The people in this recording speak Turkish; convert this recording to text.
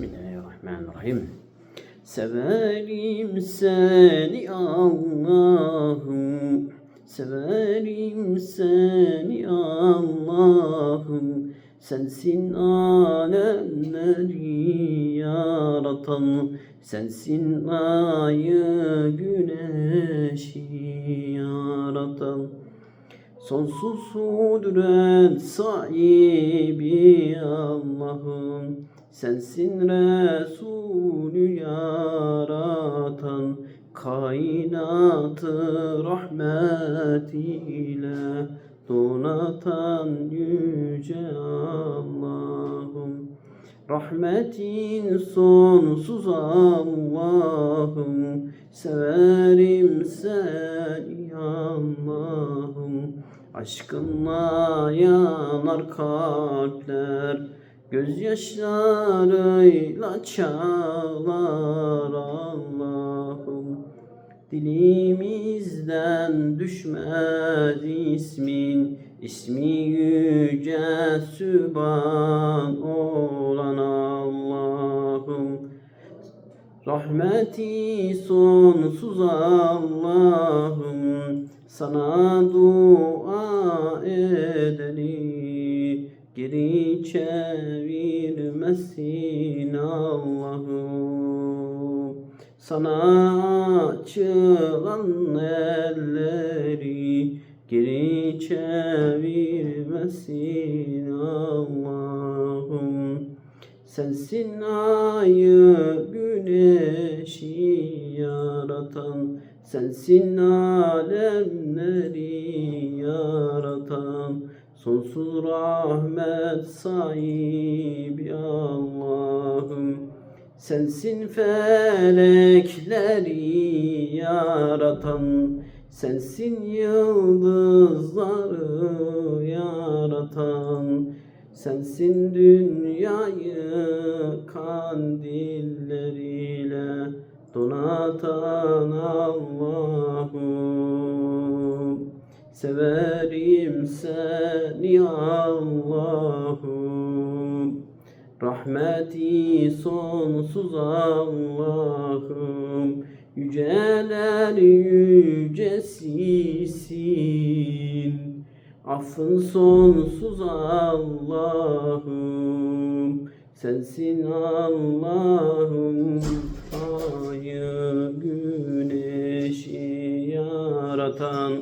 Bismillahirrahmanirrahim. Severim seni Allah'ım. Severim seni Allah'ım. Sensin alemleri yaratan. Sensin ayı güneşi yaratan. Sonsuz kudret sahibi Allah'ım Sensin Resulü yaratan Kainatı rahmet ile donatan yüce Allah'ım. Rahmetin sonsuz Allah'ım Severim seni Allah'ım. Aşkınla yanar kalpler Gözyaşlarıyla çağlar Allah'ım. Dilimizden düşmez ismin ismi yüce süban olan Allah'ım. Rahmeti sonsuz Allah'ım sana dua edeni geri çevirmesin Allah'ım. Sana açılan elleri geri çevirmesin Allah'ım. Sensin ayı güneşi yaratan Sensin alemleri yaratan Sonsuz rahmet sahibi Allah'ım. Sensin felekleri yaratan Sensin yıldızları yaratan Sensin dünyayı kandilleriyle donatan Allah'ım Severim seni Allah'ım. Rahmeti sonsuz Allah'ım. Yüceler yücesisin. Affın sonsuz Allah'ım. Sensin Allah'ım. Ayı güneşi yaratan